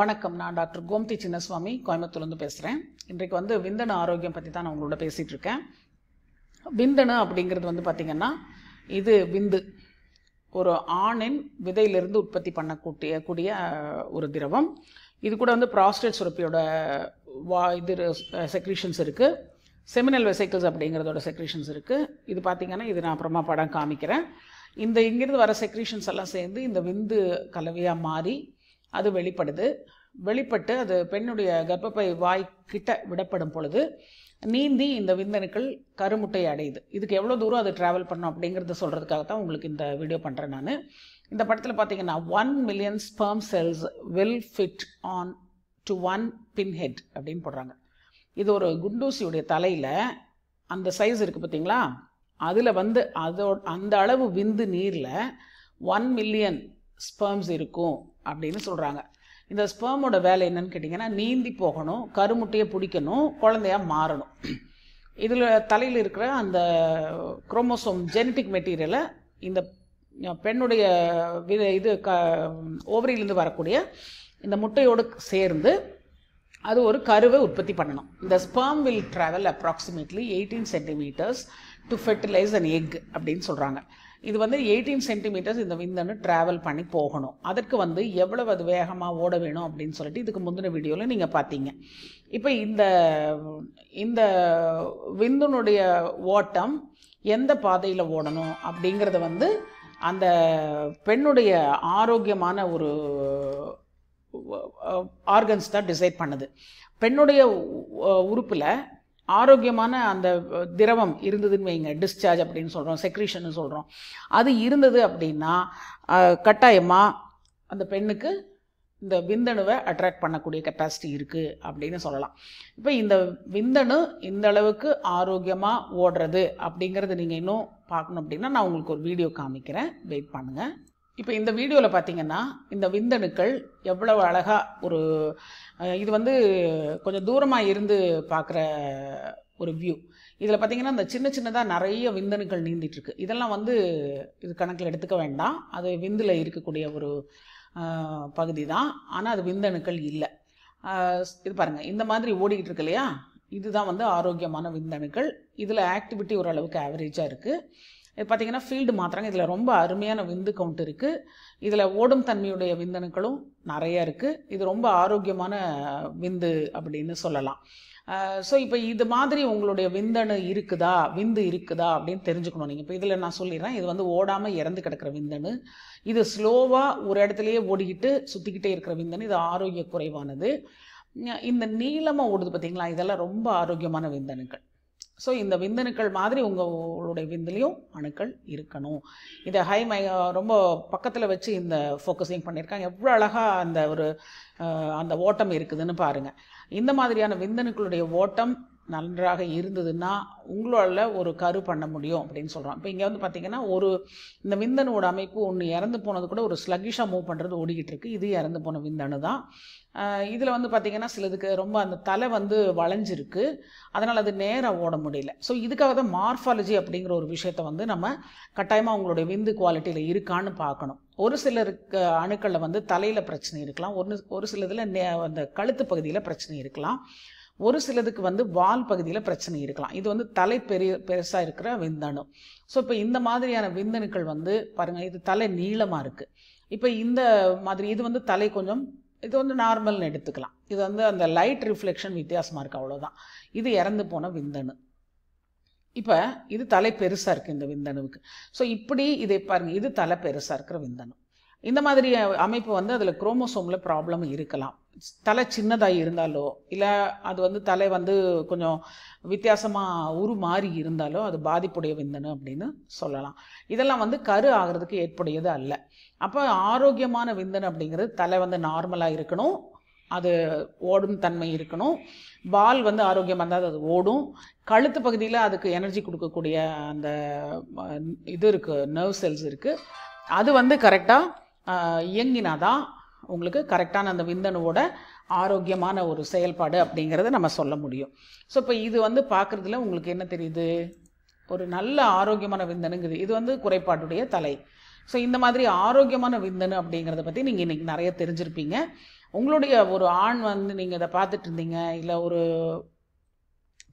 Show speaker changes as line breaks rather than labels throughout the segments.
வணக்கம். நான் டாக்டர் கோம்தி சின்னசுவாமி கோயம்புத்தூர்லேருந்து பேசுகிறேன் இன்றைக்கு வந்து விந்தணு ஆரோக்கியம் பற்றி தான் நான் உங்களோட பேசிகிட்டு இருக்கேன். விந்தணு அப்படிங்கிறது வந்து பார்த்திங்கன்னா இது விந்து. ஒரு ஆணின் விதையிலிருந்து உற்பத்தி பண்ணக்கூடிய கூடிய ஒரு திரவம். இது கூட வந்து ப்ராஸ்டேட் சுரப்பியோட வா இது செக்ரீஷன்ஸ் இருக்குது செமினல் வெசைக்கிள்ஸ் அப்படிங்கிறதோட செக்ரீஷன்ஸ் இருக்குது இது பார்த்திங்கன்னா இது நான் அப்புறமா படம் காமிக்கிறேன். இந்த இங்கிருந்து வர செக்ரீஷன்ஸ் எல்லாம் சேர்ந்து இந்த விந்து கலவையாக மாறி அது வெளிப்படுது. வெளிப்பட்டு அது பெண்ணுடைய கர்ப்பப்பை வாய் கிட்ட விடப்படும் பொழுது நீந்தி இந்த விந்தணுக்கள் கருமுட்டை அடையுது. இதுக்கு எவ்வளோ தூரம் அது ட்ராவல் பண்ணும் அப்படிங்கிறத சொல்கிறதுக்காக தான் உங்களுக்கு இந்த வீடியோ பண்ணுறேன் நான். இந்த படத்தில் பார்த்தீங்கன்னா one million sperm cells will fit on to one pin head அப்படின்னு போடுறாங்க. இது ஒரு குண்டூசியுடைய தலையில் அந்த சைஸ் இருக்குது பார்த்தீங்களா அதில் வந்து அதோ அந்த அளவு விந்து நீரில் ஒன் மில்லியன் ஸ்பெர்ம்ஸ் இருக்கும். அப்படின்னு சொல்கிறாங்க இந்த ஸ்பெர்மோட வேலை என்னன்னு கேட்டிங்கன்னா நீந்தி போகணும் கருமுட்டையை பிடிக்கணும் குழந்தையா மாறணும். இதில் தலையில் இருக்கிற அந்த குரோமோசோம் ஜெனட்டிக் மெட்டீரியலை இந்த பெண்ணுடைய வித இது க ஓவரியிலேருந்து வரக்கூடிய இந்த முட்டையோடு சேர்ந்து அது ஒரு கருவை உற்பத்தி பண்ணணும். இந்த sperm will travel approximately eighteen centimetres to fertilise and egg அப்படின்னு சொல்கிறாங்க இது வந்து எயிட்டீன் சென்டிமீட்டர்ஸ் இந்த விந்தணு ட்ராவல் பண்ணி போகணும். அதற்கு வந்து எவ்வளவு அது வேகமாக ஓட வேணும் அப்படின்னு சொல்லிட்டு இதுக்கு முந்தின வீடியோவில் நீங்கள் பார்த்தீங்க. இப்போ இந்த இந்த விந்துனுடைய ஓட்டம் எந்த பாதையில் ஓடணும் அப்படிங்கிறத வந்து அந்த பெண்ணுடைய ஆரோக்கியமான ஒரு ஆர்கன்ஸ் தான் டிசைட் பண்ணுது. பெண்ணுடைய உறுப்பில் ஆரோக்கியமான அந்த திரவம் இருந்ததுன்னு வைங்க டிஸ்சார்ஜ் அப்படின்னு சொல்கிறோம் செக்ரீஷன் சொல்கிறோம் அது இருந்தது அப்படின்னா கட்டாயமாக அந்த பெண்ணுக்கு இந்த விந்தணுவை அட்ராக்ட் பண்ணக்கூடிய கெப்பாசிட்டி இருக்குது அப்படின்னு சொல்லலாம். இப்போ இந்த விந்தணு இந்த அளவுக்கு ஆரோக்கியமாக ஓடுறது அப்படிங்கிறது நீங்கள் இன்னும் பார்க்கணும் அப்படின்னா நான் உங்களுக்கு ஒரு வீடியோ காமிக்கிறேன். வெயிட் பண்ணுங்கள் இப்போ இந்த வீடியோவில் பார்த்தீங்கன்னா இந்த விந்தணுக்கள் எவ்வளவு அழகாக ஒரு இது வந்து கொஞ்சம் தூரமாக இருந்து பார்க்குற ஒரு வியூ இதில் பார்த்தீங்கன்னா இந்த சின்ன சின்னதாக நிறைய விந்தணுக்கள் நீந்திட்டுருக்கு இதெல்லாம் வந்து இது கணக்கில் எடுத்துக்க வேண்டாம். அது விந்தில் இருக்கக்கூடிய ஒரு பகுதி தான் ஆனால் அது விந்தணுக்கள் இல்லை. இது பாருங்கள் இந்த மாதிரி ஓடிக்கிட்டு இருக்கு இல்லையா? இதுதான் வந்து ஆரோக்கியமான விந்தணுக்கள். இதில் ஆக்டிவிட்டி ஓரளவுக்கு ஆவரேஜாக இருக்குது பார்த்தீங்கன்னா ஃபீல்டு மாத்திராங்க. இதில் ரொம்ப அருமையான விந்து கவுண்ட் இருக்குது இதில் ஓடும் தன்மையுடைய விந்தணுக்களும் நிறைய இருக்குது இது ரொம்ப ஆரோக்கியமான விந்து அப்படின்னு சொல்லலாம். ஸோ இப்போ இது மாதிரி உங்களுடைய விந்தணு இருக்குதா? விந்து இருக்குதா அப்படின்னு தெரிஞ்சுக்கணும் நீங்கள் இப்போ இதில் நான் சொல்லிடுறேன். இது வந்து ஓடாமல் இறந்து கிடக்கிற விந்தணு. இது ஸ்லோவாக ஒரு இடத்துலையே ஓடிக்கிட்டு சுற்றிக்கிட்டே இருக்கிற விந்தணு. இது ஆரோக்கிய குறைவானது இந்த நீளமாக ஓடுது பார்த்தீங்களா இதெல்லாம் ரொம்ப ஆரோக்கியமான விந்தணுக்கள். ஸோ இந்த விந்தணுக்கள் மாதிரி உங்களுடைய விந்துலேயும் அணுக்கள் இருக்கணும். இதை ஹை மை ரொம்ப பக்கத்தில் வச்சு இந்த ஃபோக்கஸிங் பண்ணியிருக்காங்க. எவ்வளோ அழகாக அந்த ஒரு அந்த ஓட்டம் இருக்குதுன்னு பாருங்கள் இந்த மாதிரியான விந்தணுக்களுடைய ஓட்டம் நன்றாக இருந்ததுன்னா உங்களால் ஒரு கரு பண்ண முடியும் அப்படின்னு சொல்கிறோம் இப்போ இங்கே வந்து பார்த்தீங்கன்னா ஒரு இந்த விந்தனோட அமைப்பு ஒன்று இறந்து போனது கூட ஒரு ஸ்லக்கிஷாக மூவ் பண்ணுறது ஓடிக்கிட்டு இருக்கு. இது இறந்து போன விந்தணு தான். இதில் வந்து பார்த்திங்கன்னா சிலதுக்கு ரொம்ப அந்த தலை வந்து வளைஞ்சிருக்கு. அதனால் அது நேராக ஓட முடியல. ஸோ இதுக்காக தான் மார்ஃபாலஜி அப்படிங்கிற ஒரு விஷயத்த வந்து நம்ம கட்டாயமாக உங்களுடைய விந்து குவாலிட்டியில் இருக்கான்னு பார்க்கணும். ஒரு சிலருக்கு அணுக்களில் வந்து தலையில் பிரச்சனை இருக்கலாம். ஒரு ஒரு சிலதில் நே அந்த கழுத்து பகுதியில் பிரச்சனை இருக்கலாம். ஒரு சிலதுக்கு வந்து வால் பகுதியில் பிரச்சனை இருக்கலாம். இது வந்து தலை பெரிய பெருசாக இருக்கிற விந்தணு. ஸோ இப்போ இந்த மாதிரியான விந்தணுக்கள் வந்து பாருங்கள் இது தலை நீளமாக இருக்குது இப்போ இந்த மாதிரி இது வந்து தலை கொஞ்சம் இது வந்து நார்மல்னு எடுத்துக்கலாம். இது வந்து அந்த லைட் ரிஃப்ளெக்ஷன் வித்தியாசமாக இருக்குது அவ்வளோதான் இது இறந்து போன விந்தணு. இப்போ இது தலை பெருசாக இருக்குது இந்த விந்தணுவுக்கு. ஸோ இப்படி இதை பாருங்கள் இது தலை பெருசாக இருக்கிற விந்தணு. இந்த மாதிரி அமைப்பு வந்து அதில் குரோமோசோமில் ப்ராப்ளம் இருக்கலாம். தலை சின்னதாக இருந்தாலோ இல்லை அது வந்து தலை வந்து கொஞ்சம் வித்தியாசமாக உரு மாறி இருந்தாலோ அது பாதிப்புடைய விந்தணு அப்படின்னு சொல்லலாம். இதெல்லாம் வந்து கரு ஆகிறதுக்கு ஏற்புடையது அல்ல. அப்போ ஆரோக்கியமான விந்தணு அப்படிங்கிறது தலை வந்து நார்மலாக இருக்கணும். அது ஓடும் தன்மை இருக்கணும். பால் வந்து ஆரோக்கியமாக இருந்தால் அது ஓடும். கழுத்து பகுதியில் அதுக்கு எனர்ஜி கொடுக்கக்கூடிய அந்த இது இருக்குது நர்வ் செல்ஸ் இருக்குது அது வந்து கரெக்டாக இயங்கினாதான் உங்களுக்கு கரெக்டான அந்த விந்தணுவோட ஆரோக்கியமான ஒரு செயல்பாடு அப்படிங்கிறத நம்ம சொல்ல முடியும். ஸோ இப்போ இது வந்து பார்க்குறதுல உங்களுக்கு என்ன தெரியுது? ஒரு நல்ல ஆரோக்கியமான விந்தணுங்குது. இது வந்து குறைபாட்டுடைய தலை. ஸோ இந்த மாதிரி ஆரோக்கியமான விந்தணு அப்படிங்கிறத பற்றி நீங்கள் இன்றைக்கி நிறைய தெரிஞ்சிருப்பீங்க. உங்களுடைய ஒரு ஆண் வந்து நீங்கள் இதை பார்த்துட்டு இருந்தீங்க இல்லை ஒரு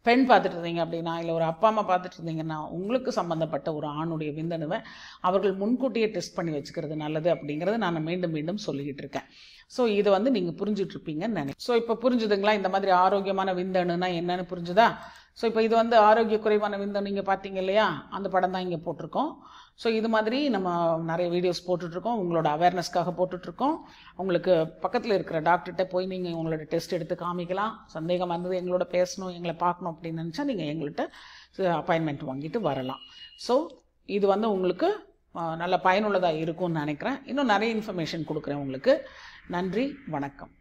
பெண் பார்த்துட்டு இருந்தீங்க அப்படின்னா இல்லை ஒரு அப்பா அம்மா பார்த்துட்டு இருந்தீங்கன்னா உங்களுக்கு சம்மந்தப்பட்ட ஒரு ஆணுடைய விந்தணுவை அவர்கள் முன்கூட்டியே டெஸ்ட் பண்ணி வச்சுக்கிறது நல்லது அப்படிங்கிறத நான் மீண்டும் மீண்டும் சொல்லிக்கிட்டு இருக்கேன் ஸோ இதை வந்து நீங்கள் புரிஞ்சிட்ருப்பீங்கன்னு நினைக்கிறேன். ஸோ இப்போ புரிஞ்சுதுங்களா? இந்த மாதிரி ஆரோக்கியமான விந்தணுனா என்னன்னு புரிஞ்சுதா? ஸோ இப்போ இது வந்து ஆரோக்கிய குறைவான விந்தணு நீங்கள் பார்த்தீங்க இல்லையா? அந்த படம் தான் இங்கே போட்டிருக்கோம். ஸோ இது மாதிரி நம்ம நிறைய வீடியோஸ் போட்டுட்ருக்கோம் உங்களோட அவேர்னஸ்க்காக போட்டுட்ருக்கோம் உங்களுக்கு பக்கத்தில் இருக்கிற டாக்டர்கிட்ட போய் நீங்கள் உங்களோட டெஸ்ட் எடுத்து காமிக்கலாம். சந்தேகம் வந்தது எங்களோட பேசணும் எங்களை பார்க்கணும் அப்படின்னு நினச்சா நீங்கள் எங்கள்கிட்ட அப்பாயின்மெண்ட் வாங்கிட்டு வரலாம். ஸோ இது வந்து உங்களுக்கு நல்ல பயனுள்ளதாக இருக்கும்னு நினைக்கிறேன். இன்னும் நிறைய இன்ஃபர்மேஷன் கொடுக்குறேன் உங்களுக்கு. நன்றி வணக்கம்.